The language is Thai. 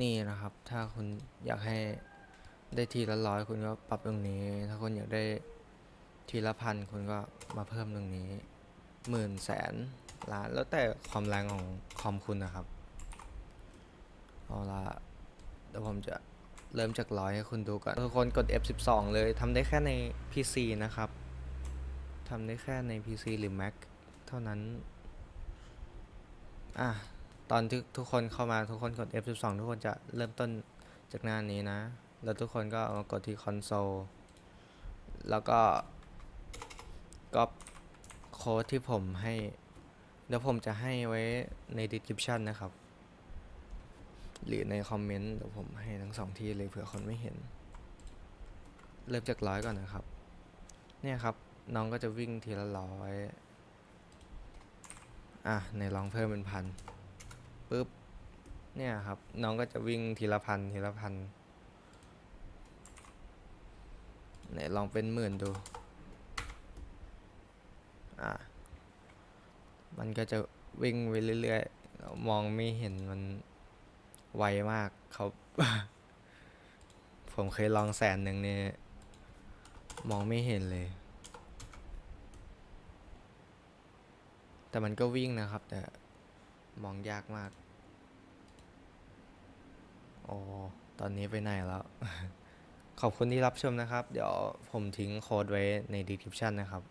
นี่นะครับ ถ้าคุณอยากให้ได้ทีละร้อยคุณก็ปรับตรงนี้ ถ้าคุณอยากได้ทีละพันคุณก็มาเพิ่มตรงนี้หมื่นแสนล้านแล้วแต่ความแรงของคอมคุณนะครับเอาละเดี๋ยวผมจะเริ่มจากร้อยให้คุณดูก่อนทุกคนกด F12 เลยทำได้แค่ใน PC นะครับทำได้แค่ใน PC หรือ Mac เท่านั้น อะ ตอนที่ทุกคนเข้ามาทุกคนกด F12 ทุกคนจะเริ่มต้นจากหน้านี้นะ แล้วทุกคนก็มากดที่คอนโซล แล้วก็ก๊อปโค้ดที่ผมให้ เดี๋ยวผมจะให้ไว้ใน description นะครับ หรือในคอมเมนต์เดี๋ยวผมให้ทั้งสองที่เลยเผื่อคนไม่เห็น เริ่มจากร้อยก่อนนะครับ เนี่ยครับน้องก็จะวิ่งทีละร้อย อะ ในลองเพิ่มเป็นพัน ปุ๊บเนี่ยครับ น้องก็จะวิ่งทีละพันทีละพันไหนลองเป็นหมื่นดู อะ มันก็จะวิ่งไปเรื่อยๆ มองไม่เห็นมันไวมากเขาผมเคยลองแสนหนึ่งเนี่ย มองไม่เห็นเลย แต่มันก็วิ่งนะครับ แต่ มองยากมาก โอ้ตอนนี้ไปไหนแล้ว ขอบคุณที่รับชมนะครับ เดี๋ยวผมทิ้งโค้ดไว้ใน description นะครับ